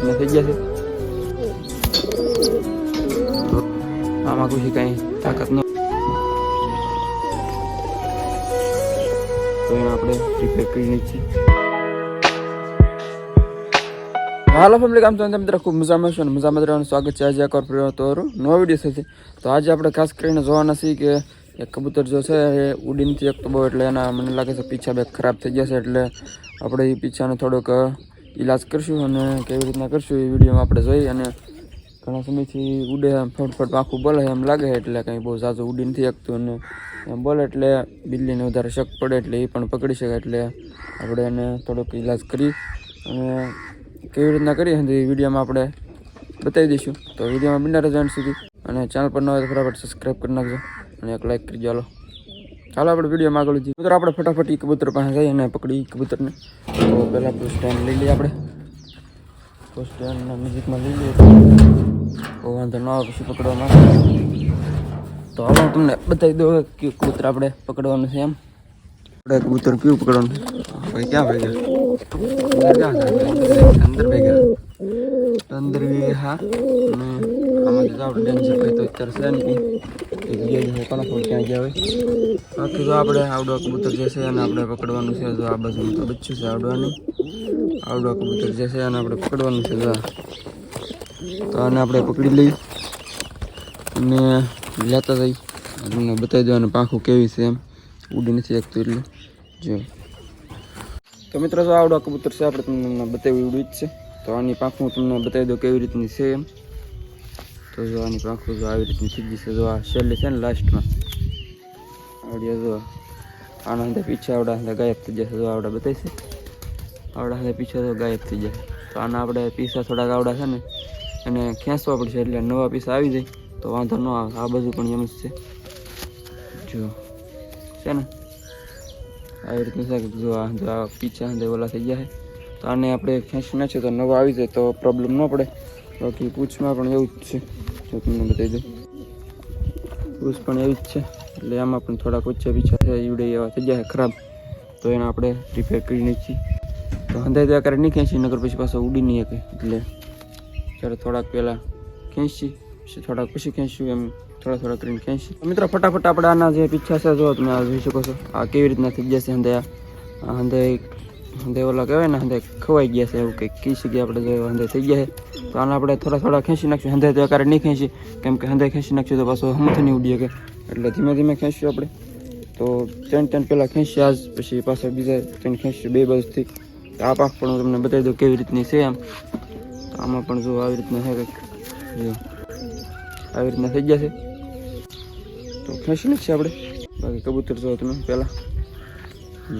રીતના થઈ ગયા છે આમાં કોઈ કાંઈ તાકાત ન તો આપણે રિપેર કરી છીએ હાલો ફેમિલી કામ તમે મિત્ર ખૂબ મજામાં છો અને મજામાં રહેવાનું સ્વાગત છે આજે એકવાર ફરી તો નવો વીડિયો થશે તો આજે આપણે ખાસ કરીને જોવાના છીએ કે એક કબૂતર જો છે એ ઉડીનથી એક તો બહુ એટલે એના મને લાગે છે પીછા બે ખરાબ થઈ ગયા છે એટલે આપણે એ પીછાનો થોડોક ઈલાજ કરશું અને કેવી રીતના કરશું એ વિડીયોમાં આપણે જોઈ અને ઘણા સમયથી ઉડે એમ, ફટફટ આખું બોલે એમ લાગે એટલે કંઈ બહુ ઝાઝું ઉડી નથી શકતું અને એમ બોલે એટલે બિલ્લીને વધારે શક પડે એટલે એ પણ પકડી શકે, એટલે આપણે એને થોડોક ઈલાજ કરી અને કેવી રીતના કરીએ એ વિડીયોમાં આપણે બતાવી દઈશું. તો વિડીયોમાં બિના રહેજો સુધી અને ચેનલ પર ન હોય તો ફટાફટ સબસ્ક્રાઈબ કરી નાખજો અને એક લાઈક કરી ચાલો ચાલો આપણે વિડીયોમાં આગળ જઈએ મિત્રો, આપણે ફટાફટ ઈ કબૂતર પાસે જઈએ અને પકડી કબૂતરને. તો પહેલાં આપણું સ્ટેન્ડ લઈ લઈએ આપણે. તો સ્ટેન્ડના નજીકમાં લઈ લઈએ. તો વાંધો ન આવે પછી પકડવામાં. તો હવે હું તમને બતાવી દઉં કે કબૂતર આપણે પકડવાનું છે એમ. આપણે કબૂતર કયું પકડવાનું ભાઈ, ક્યાં ભાઈ ગયા? અંદર ભાઈ ગયા. અંદર બી હા. આમાંથી તો આપણે ડેન્જર ભાઈ તો અત્યારે છે નહીં. ગયા છે કોણ ખબર ક્યાં ગયા બાકી તો આપણે આવડો કબૂતર જે છે અને આપણે પકડવાનું છે, જો આ બાજુ તો બચ્ચું છે આવડવાનું. આવડો કબૂતર જે છે અને આપણે પકડવાનું છે તો આને આપણે પકડી લઈ અને લેતા જઈ. તમને બતાવી દેવાનું પાંખું કેવી છે એમ. ઉડી નથી શકતું એટલે. જો. તો મિત્રો, જો આવડો કબૂતર છે, આપણે તમને બતાવી ઉડી જ છે. તો આની પાંખું તમને બતાવી દઉં કેવી રીતની છે એમ. તો જો આની આવી રીતની થઈ ગઈ છે. જો આ છેલ્લી છે ને લાસ્ટમાં આવડ્યા જો આના પીછે આવડા અંદર ગાયબ થઈ જશે. જો આવડા બતાવી છે આવડા અંદર પીછા તો ગાયબ થઈ જાય તો આના આપણે પીસા થોડાક આવડા છે ને, એને ખેંચવા પડશે એટલે નવા પીસા આવી જાય. તો વાંધો ન આવે. આ બધું પણ એમ જ છે. જો છે ને, આવી રીતનું છે કે જો આ જો આ પીછા અંદર ઓલા થઈ જાય તો આને આપણે ખેંચી નાખીએ તો નવા આવી જાય તો પ્રોબ્લેમ ન પડે. બાકી પૂછમાં પણ એવું જ છે. જો તમને બતાવી દઉં. પૂછ પણ એવી જ છે. એટલે આમાં પણ થોડાક ઓછા પીછા છે ઈવડે એવા થઈ જાય ખરાબ. તો એને આપણે રિપેર કરીને છીએ તો હંધાઈ તો આકારે નહીં ખેંચી નગર પછી પાછા ઉડી નહીં શકે. એટલે ત્યારે થોડાક પહેલાં ખેંચી, પછી થોડાક પછી ખેંચ્યું એમ થોડા થોડા કરીને ખેંચી. મિત્રો, ફટાફટ આપણે આના જે પીછા છે જો તમે આ જોઈ શકો છો. આ કેવી રીતના થઈ જશે હંધાયા હંધે હંધે ઓલા કહેવાય ને, હંધે ખવાઈ ગયા છે એવું કંઈક કહી શકીએ આપણે જો હંધે થઈ ગયા છે. તો આને આપણે થોડા થોડા ખેંચી નાખશું. હંધે તો અત્યારે નહીં ખેંચી. કેમ કે હંધે ખેંચી નાખશું તો પાછો હમથી નહીં ઉડીએ કે એટલે ધીમે ધીમે ખેંચશું આપણે. તો ત્રણ ત્રણ પહેલાં ખેંચી આજ પછી પાછા બીજા ત્રણ ખેંચશું, બે બાજુથી. તો આ પાક પણ હું તમને બતાવી દઉં કેવી રીતની છે આમ. તો આમાં પણ જો આવી રીતના છે કંઈક. જો. આવી રીતના થઈ ગયા છે. તો ખેંચી નાખીએ આપણે. બાકી કબૂતર જો તમે પહેલાં.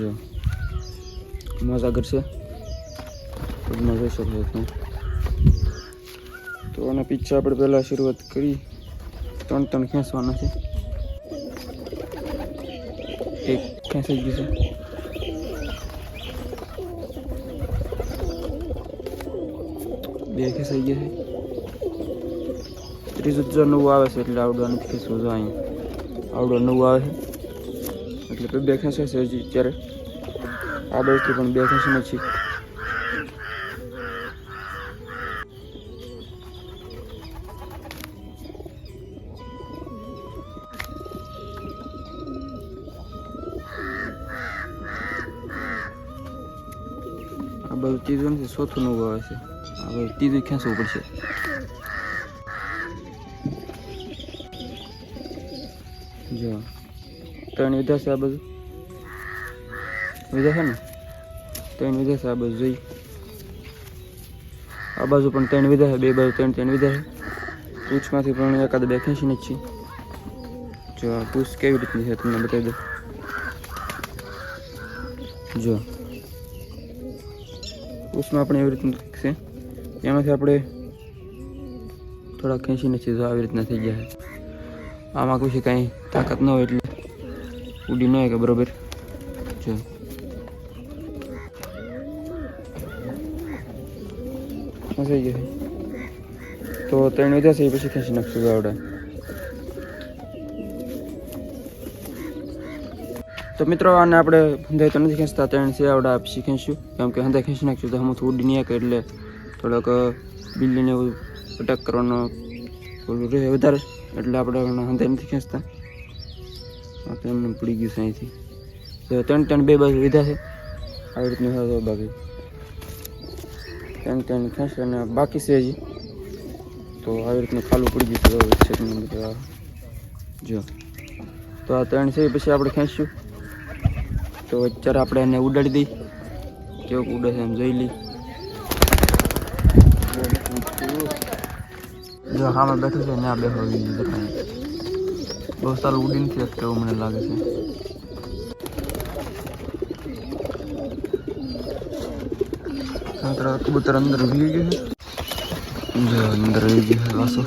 જો. મજા કરશે પગમાં જોઈ શકો તો આના પીછા આપણે પહેલાં શરૂઆત કરી. ત્રણ ત્રણ ખેંચવાના છે. એક ખેંચાઈ ગયું છે. બે ખેંચાઈ ગયા છે. ત્રીજું જો નવું આવે છે એટલે આવડો નથી ખેંચવું જો અહીંયા આવડું નવું આવે છે. એટલે બે ખેંચાશે હજી અત્યારે આ બાજુથી પણ બે ખેંચીને નથી આ બધું ત્રીજું નથી ચોથું નું આવે છે. આ બધું ત્રીજું ખેંચવું પડશે. જો. ત્રણ વિધા છે આ બધું. વિધા છે ને? ત્રણ વિધા છે, આ બાજુ જોઈ. આ બાજુ પણ ત્રણ વિધા છે, બે બાજુ ત્રણ ત્રણ વિધા છે. પૂછમાંથી પણ એકાદ બે ખેંચીને જ છે. જો આ પૂછ કેવી રીતની છે તમને બતાવી દઉં. જો. પૂછમાં પણ એવી રીતનું છે. એમાંથી આપણે થોડા ખેંચીને છીએ જો આવી રીતના થઈ ગયા છે. આમાં કોઈ કાંઈ તાકાત ન હોય એટલે. ઉડી ન હોય કે બરોબર જો ફસાઈ ગયો છે તો ત્રણ વધ્યા છે, એ પછી ખેંચી નાખશું આવડે તો મિત્રો, આને આપણે હંધાઈ તો નથી ખેંચતા, ત્રણ છે, આવડા પછી ખેંચશું કેમ કે હંધાઈ ખેંચી નાખશું તો હું થોડું નહીં એટલે થોડોક બિલ્લીને એવું અટેક કરવાનો રહે વધારે. એટલે આપણે હંધાઈ નથી ખેંચતા. આપણે એમને પડી ગયું છે અહીંથી. તો ત્રણ ત્રણ બે બાજુ લીધા છે. આવી રીતનું હતો તો ત્રણ ત્રણ ખેંચે અને બાકી છે હજી. તો આવી રીતનું ખાલું પડી ગયું તો વચ્ચેનું જો. તો આ ત્રણ છે પછી આપણે ખેંચશું. તો અત્યારે આપણે એને ઉડાડી દઈ. કેવું ઉડે છે એમ જોઈ લઈ જો, હામાં બેઠું છે ને આ બેઠો બહુ સારું ઉડી નથી એવું મને લાગે છે. મિત્ર કબૂતર અંદર વી ગયું છે જો અંદર વી ગયું છે વાસો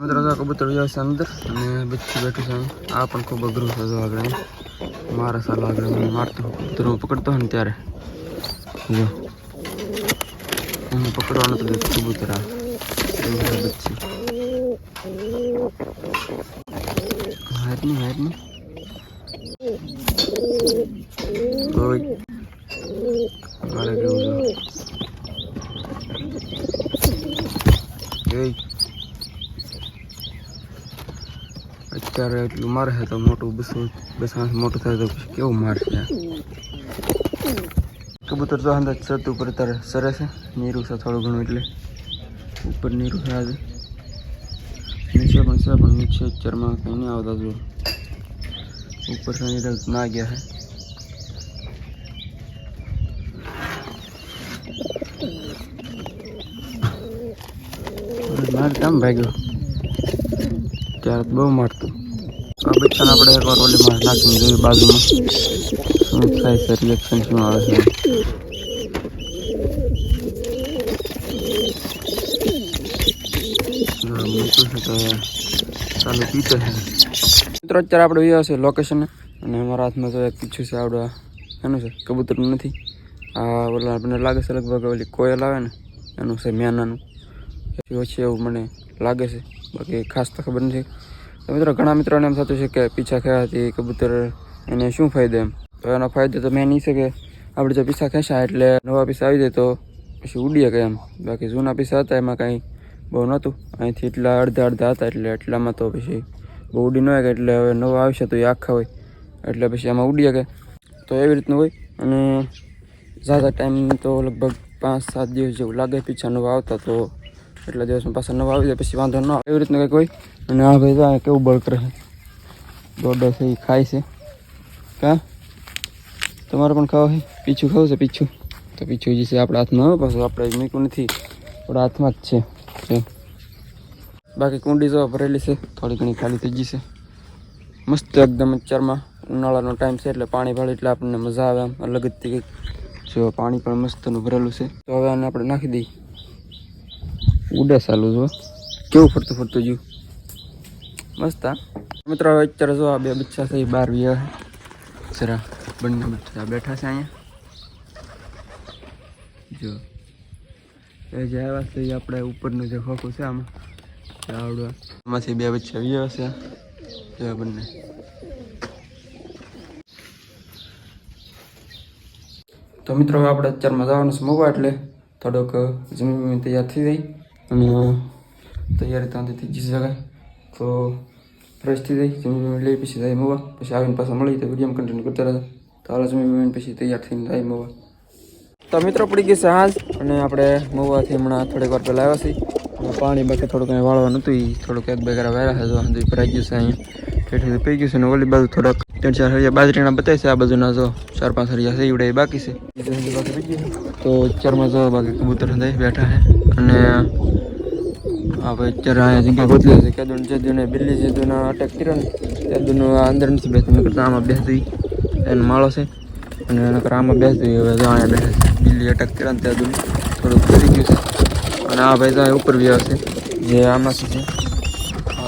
મિત્ર તો કબૂતર જાય છે અંદર અને બચ્ચું બેઠું છે અહીં. આ પણ ખૂબ અઘરું છે જો આગળ અહીં. મારા સાલ આગળ મને મારતો કબૂતર હું પકડતો હોય ને ત્યારે જો એને પકડવાનું તો દેખ કબૂતર આ એવું છે બચ્ચું હારની હારની ઓય મારે કેવું છે એય અત્યારે એટલું મારે તો મોટું બસો બસો મોટું થાય તો કેવું મારશે કબૂતર તો અંદર છત ઉપર અત્યારે સરે છે. નીરું છે થોડું ઘણું એટલે. ઉપર નીરું છે આજે. નીચે પણ છે, પણ નીચે ચરમાં કંઈ નહીં આવતા જો. ઉપર છે ના ગયા છે. માર કેમ ભાગ્યો? ત્યારે બહુ મારતું. આ બચ્ચાને આપણે એકવાર ઓલી માર નાખી જોયું બાજુમાં. શું થાય છે રિએક્શન શું આવે છે? ચાલુ પીતો છે. મિત્રો, અત્યારે આપણે ગયા છે લોકેશન અને અમારા હાથમાં તો એક પીછું છે આપણે એનું છે? કબૂતરનું નથી. આ ઓલા આપણને લાગે છે લગભગ ઓલી કોયલ આવે ને, એનું છે મેનાનું ઓછી એવું મને લાગે છે. બાકી ખાસ તો ખબર નથી. તો મિત્રો, ઘણા મિત્રોને એમ થતું છે કે પીછા ખેંચાથી કબૂતર એને શું ફાયદો એમ? તો એનો ફાયદો તો મેં નહીં છે કે આપણે જો પીછા ખેંચ્યા એટલે નવા પીસા આવી જાય તો પછી ઉડીએ કે એમ. બાકી જૂના પીસા હતા, એમાં કાંઈ બહુ નહોતું. અહીંથી એટલા અડધા અડધા હતા, એટલે એટલામાં તો પછી બહુ ઉડી ન કે એટલે હવે નવા આવશે તો એ આખા હોય. એટલે પછી આમાં ઉડી શકે તો એવી રીતનું હોય. અને ઝાઝા ટાઈમ તો લગભગ પાંચ સાત દિવસ જેવું લાગે પીછા નવા આવતા તો એટલા દિવસમાં પાછા નવા આવી જાય, પછી વાંધો ન આવે. એવી રીતનું કંઈક હોય? અને આ ભાઈ તો કેવું બળક રહે દોડો છે એ ખાય છે. કા? તમારે પણ ખાવા છે પીછું ખાવું છે, પીછું? તો પીછું જે છે, આપણા હાથમાં પાછું આપણે મીકું નથી. આપણા હાથમાં જ છે. બાકી કુંડી જો ભરેલી છે, થોડી ઘણી ખાલી થઈ ગઈ છે. મસ્ત એકદમ અત્યારમાં ઉનાળાનો ટાઈમ છે, એટલે પાણી ભળે એટલે આપણને મજા આવે આમ અલગ જ જો પાણી પણ મસ્તનું ભરેલું છે. તો હવે આને આપણે નાખી દઈએ. ઉડે ચાલુ જો. કેવું ફરતું ફરતું જ્યું મસ્ત મિત્રો, હવે અત્યારે જો આ બે બચ્ચા થઈ બાર વ્યા જરા બંને બચ્ચા બેઠા છે અહીંયા. જો. એ જે આવ્યા છે આપણે ઉપરનું જે ખોખું છે, આમાં. આવડવા. એમાંથી બે બચ્ચા વ્યા છે. જો બંને. તો મિત્રો, હવે આપણે અત્યારમાં જવાનું છે મોવા, એટલે થોડોક જમીન તૈયાર થઈ જાય. અને તૈયારી ત્યાંથી થઈ જશે જગાય તો ફ્રેશ થઈ જાય બમીન લઈ પછી જાય મોવા પછી આવીને પાછા મળી તો વીડિયો કન્ટિન્યુ કરતા રહેતા તો હાલ બમીન પછી તૈયાર થઈને જાય મોવા તો મિત્રો પડી ગઈ છે હાજ અને આપણે મોવાથી હમણાં થોડીક વાર પહેલાં આવ્યા છીએ પાણી બાકી થોડુંક અહીં વાળવાનું હતું એ થોડુંક એક બે ગરા વાળ્યા છે તો ભરાઈ ગયું છે અહીંયા ઠેઠી પી ગયું છે ને ઓલી બાજુ થોડાક ત્રણ ચાર હરિયા બાજરીના બતાવે છે, આ બાજુના જો ચાર પાંચ હરિયા છે એવડે બાકી છે. તો ચારમાં જો બાકી કબૂતર બેઠા છે અને હા ભાઈ અત્યારે અહીંયા જગ્યા બદલી છે, કેદુન જેદુને, બિલ્લી જેદુના અટેક કર્યો ને તે દુનો આ અંદર નથી બેસતું કરતા આમાં બેસી એનો માળો છે. અને નકર આમાં બેસી હવે જો અહીંયા બેસે બિલ્લી અટેક કર્યો ને ત્યાં થોડુંક કરી ગયું છે. અને આ ભાઈ તો ઉપર બી આવશે જે આમાં છે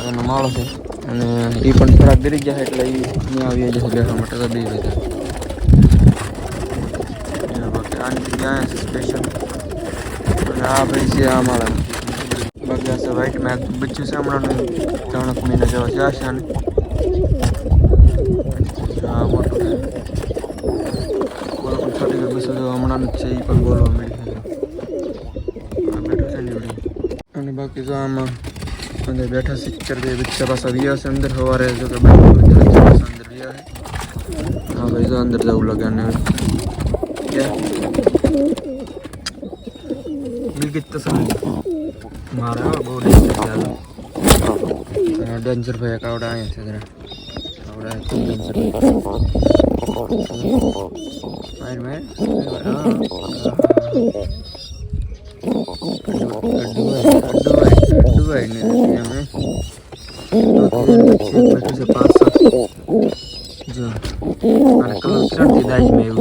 એનો માળો છે. અને એ પણ થોડાક ડરી ગયા એટલે એ અહીંયા આવી જશે બેસવા માટે, તો બે બધા બાકી આની જગ્યા સ્પેશિયલ આ ભાઈ છે આ મારા બાકી આ વ્હાઈટમાં બચ્ચું છે હમણાંનું. ત્રણ મહિના જેવા છે, આ આને. આ મોટું બોલો છોટી બસો હમણાં છે એ પણ બોલવા મળી અને બાકી જો આમાં અંદર બેઠા સિક્ચર બે બચ્ચા પાછા વ્યા છે અંદર સવારે જો કે અંદર વ્યા છે હા ભાઈ જો અંદર જવું લાગે અને ગીત તો મારે બહુ ડેન્જર ભાઈ કાવડા અહીંયા છે જરા કાવડા ડેન્જર માર માર ડુબાઈ vai, né? Minha mãe. Você passa de aquela quantidade meio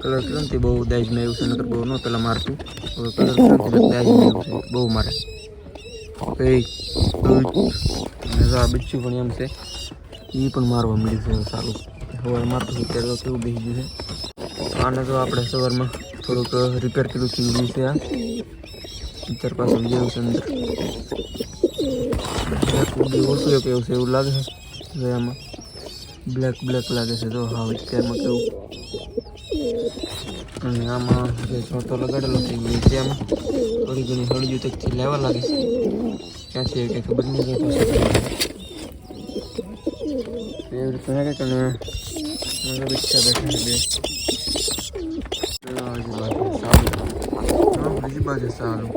colour ક્રાંતિ બહુ દાજ મેં એવું છે નકર બહુ ન પેલા મારતું હવે કલર ક્રાંતિ દાજ મેં એવું છે બહુ મારે કઈ આ બિચ્છું પણ એમ છે એ પણ મારવા મળ્યું છે સારું સવાર મારતું ત્યારે કેવું બેસી ગયું છે આને તો આપણે સવારમાં થોડુંક રિપેર કર્યું છે એવું છે આ. અત્યાર પાસે જેવું છે અંદર. ઓછું એક એવું છે, એવું લાગે છે આમાં બ્લેક બ્લેક લાગે છે તો હા અત્યારમાં કેવું. અને આમાં જે છોટો લગાડેલો છે, એ છે આમાં થોડી ઘણી હળજુ તકથી લેવા લાગે છે. ક્યાંથી કંઈ ખબર નહીં રહે પાસે એવી રીતે લાગે કે મને રિક્ષા બેઠા છે પેલા બાજુ બાજુ સારું બીજી સારું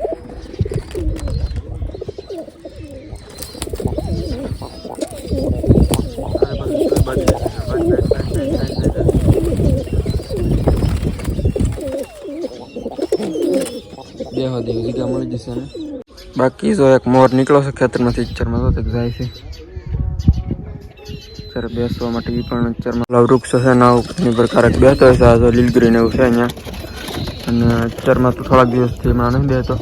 બે હદી જગ્યા મળી જશે ને? બાકી જો એક મોર નીકળો છે ખેતરમાંથી ચરમાં તો જાય છે. અત્યારે બેસવા માટે એ પણ ચરમાં વૃક્ષ છે ના ઉપર કારક બેસતો હોય છે. આ ને એવું છે અહીંયા. અને અત્યારમાં તો થોડાક દિવસથી હમણાં નહીં દેતો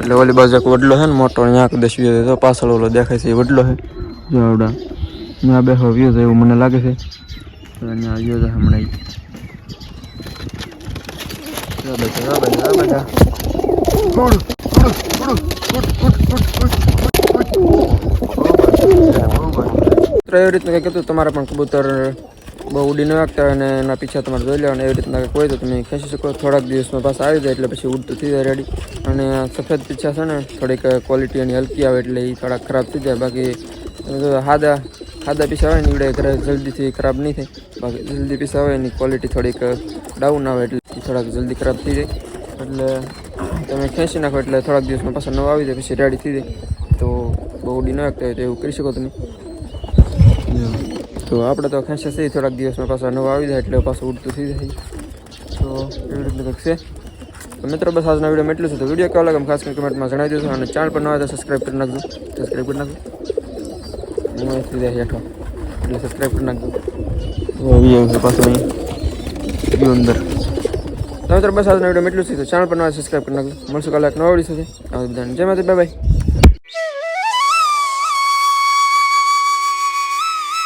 એટલે ઓલી બાજુ એક વડલો છે ને, મોટો, અહીંયા દસવી વ્યૂ તો પાછળ ઓલો દેખાય છે એ વડલો છે. જોડા ત્યાં બે વ્યૂ છે, એવું મને લાગે છે. અહીંયા આવ્યો છે હમણાં એવી રીતનું કંઈક હતું, તમારે પણ કબૂતર બહુ ઉડી ન હોય અને એના પીછા તમારે જોઈ લેવાના. એવી રીતના હોય તો તમે ખેંચી શકો. થોડાક દિવસમાં પાછા આવી જાય એટલે પછી ઉડતું થઈ જાય રેડી અને સફેદ પીછા છે ને, થોડીક ક્વોલિટી એની હલકી આવે એટલે એ થોડાક ખરાબ થઈ જાય. બાકી હાદા જો પીસા હોય ને ઘરે જલ્દીથી ખરાબ નહીં થાય. બાકી જલ્દી પીસા હોય એની ક્વોલિટી થોડીક ડાઉન આવે એટલે થોડાક જલ્દી ખરાબ થઈ જાય. એટલે તમે ખેંચી નાખો એટલે થોડાક દિવસમાં પાછા નવા આવી જાય, પછી રેડી થઈ જાય. તો બહુ ઉડી ન વાગતા હોય તો એવું કરી શકો તમે. તો આપણે તો ખેંચે છે, થોડાક દિવસમાં પાછા નવા આવી જાય એટલે પાછું ઉડતું થઈ જાય. તો એવી રીતે કંઈક છે. તો મિત્રો, બસ આજના વિડીયોમાં એટલું છે. તો વીડિયો કેવો લાગે ખાસ કરીને કમેન્ટમાં જણાવી દેજો અને ચેનલ પર ન હોય તો સબસ્ક્રાઈબ કરી નાખજો. સબસ્ક્રાઈબ કરી નાખજો. થઈ જાય હેઠો. એટલે સબસ્ક્રાઈબ કરી નાખજો. આવી જાય પાછું અહીં. અંદર. તો મિત્રો, બસ આજના વીડિયો એટલું છે. તો ચેનલ પર નવા સબસ્ક્રાઈબ કરી નાખજો. મળશું કાલે એક નવા વીડિયો સાથે. આ બધાને. જય માતા બાય બાય